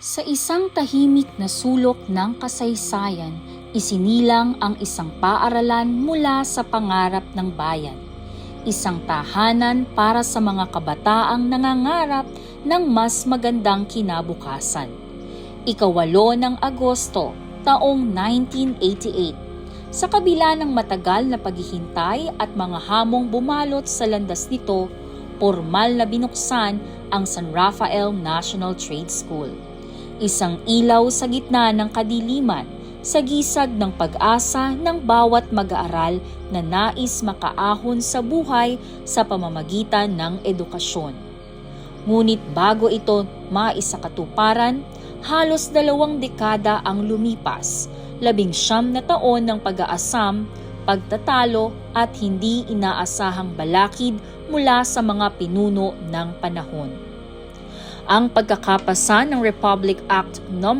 Sa isang tahimik na sulok ng kasaysayan, isinilang ang isang paaralan mula sa pangarap ng bayan. Isang tahanan para sa mga kabataang nangangarap ng mas magandang kinabukasan. Ikawalo ng Agosto, taong 1988. Sa kabila ng matagal na paghihintay at mga hamong bumalot sa landas nito, formal na binuksan ang San Rafael National Trade School. Isang ilaw sa gitna ng kadiliman, sa gisag ng pag-asa ng bawat mag-aaral na nais makaahon sa buhay sa pamamagitan ng edukasyon. Ngunit bago ito maisakatuparan, halos dalawang dekada ang lumipas, labing siyam na taon ng pag-aasam, pagtatalo at hindi inaasahang balakid mula sa mga pinuno ng panahon. Ang pagkakapasa ng Republic Act No.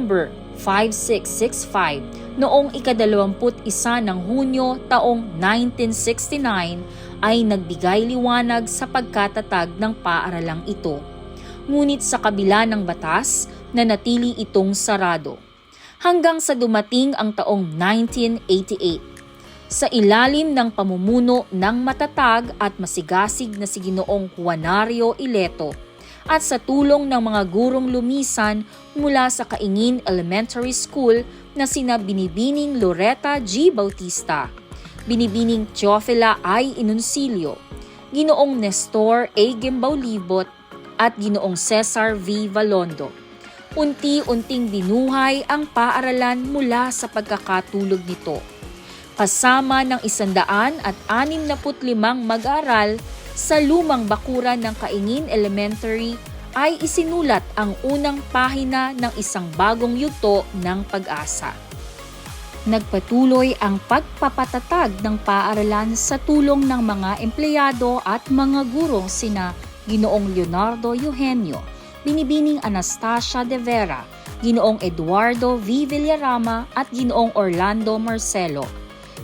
5665 noong ikadalawamput isa ng Hunyo taong 1969 ay nagbigay liwanag sa pagkatatag ng paaralang ito. Ngunit sa kabila ng batas, nanatili itong sarado. Hanggang sa dumating ang taong 1988 sa ilalim ng pamumuno ng matatag at masigasig na si Ginoong Juanario Ileto at sa tulong ng mga gurong lumisan mula sa Kaingin Elementary School na sina Binibining Loretta G. Bautista, Binibining Teofila I. Inuncilio, Ginoong Nestor A. Gembaulibot at Ginoong Cesar V. Valondo. Unti-unting binuhay ang paaralan mula sa pagkakatulog nito kasama ng isandaan at anim na limang mag-aaral sa lumang bakuran ng Kaingin Elementary ay isinulat ang unang pahina ng isang bagong yugto ng pag-asa. Nagpatuloy ang pagpapatatag ng paaralan sa tulong ng mga empleyado at mga gurong sina Ginoong Leonardo Eugenio, Binibining Anastasia de Vera, Ginoong Eduardo V. Villarama at Ginoong Orlando Marcelo.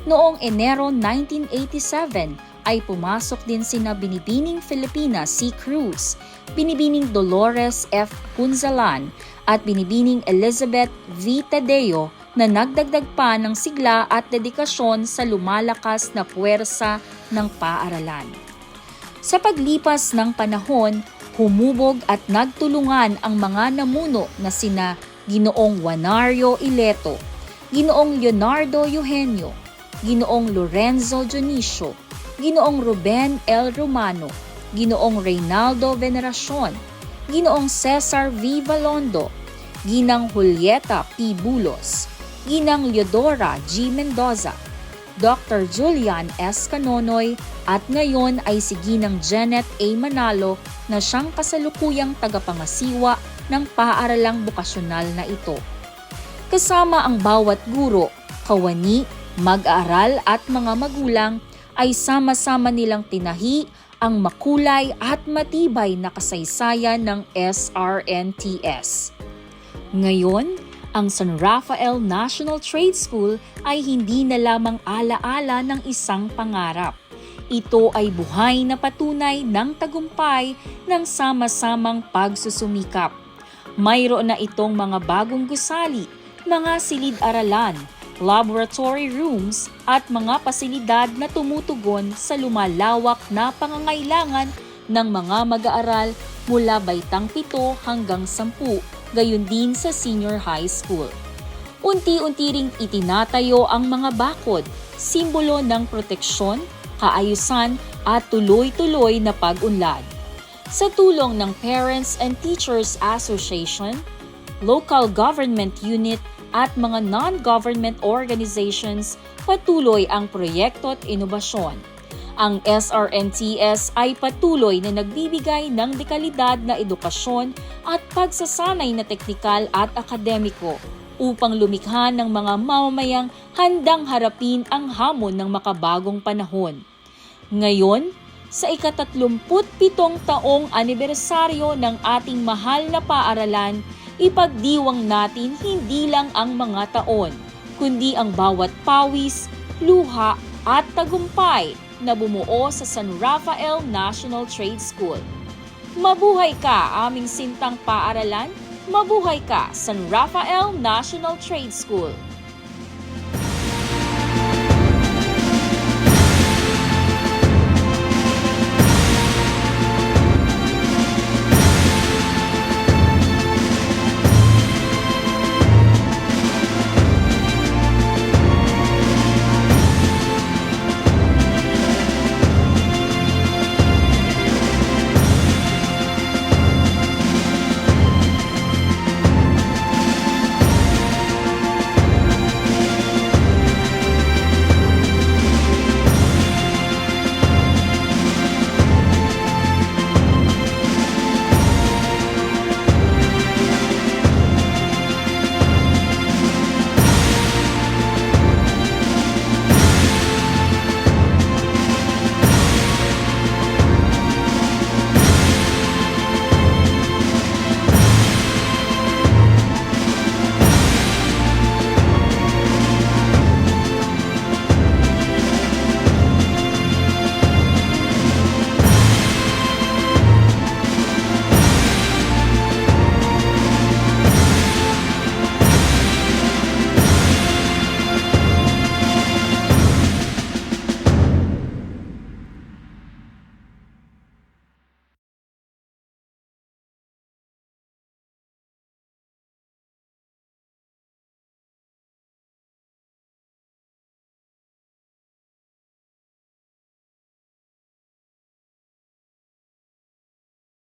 Noong Enero 1987 ay pumasok din sina Binibining Filipina C. Cruz, Binibining Dolores F. Punzalan at Binibining Elizabeth V. Tadeo na nagdagdag pa ng sigla at dedikasyon sa lumalakas na puwersa ng paaralan. Sa paglipas ng panahon, humubog at nagtulungan ang mga namuno na sina Ginoong Juanario Ileto, Ginoong Leonardo Eugenio, Ginoong Lorenzo Dionisio, Ginoong Ruben L. Romano, Ginoong Reynaldo Veneracion, Ginoong Cesar V. Valondo, Ginang Julieta P. Bulos, Ginang Leodora G. Mendoza, Dr. Julian S. Canonoy at ngayon ay si Ginang Janet A. Manalo na siyang kasalukuyang tagapangasiwa ng paaralang bukasyonal na ito. Kasama ang bawat guro, kawani, mag-aaral at mga magulang ay sama-sama nilang tinahi ang makulay at matibay na kasaysayan ng SRNTS. Ngayon, ang San Rafael National Trade School ay hindi na lamang alaala ng isang pangarap. Ito ay buhay na patunay ng tagumpay ng sama-samang pagsusumikap. Mayroon na itong mga bagong gusali, mga silid-aralan, laboratory rooms at mga pasilidad na tumutugon sa lumalawak na pangangailangan ng mga mag-aaral mula baitang pito hanggang sampu, gayon din sa senior high school. Unti-unti ring itinatayo ang mga bakod, simbolo ng proteksyon, kaayusan at tuloy-tuloy na pag-unlad. Sa tulong ng Parents and Teachers Association, Local Government Unit at mga non-government organizations patuloy ang proyekto at inobasyon. Ang SRNTS ay patuloy na nagbibigay ng dekalidad na edukasyon at pagsasanay na teknikal at akademiko upang lumikha ng mga mamamayang handang harapin ang hamon ng makabagong panahon. Ngayon, sa ikatatlumput pitong taong anibersaryo ng ating mahal na paaralan, ipagdiwang natin hindi lang ang mga taon, kundi ang bawat pawis, luha at tagumpay na bumuo sa San Rafael National Trade School. Mabuhay ka aming sintang paaralan, Mabuhay ka San Rafael National Trade School!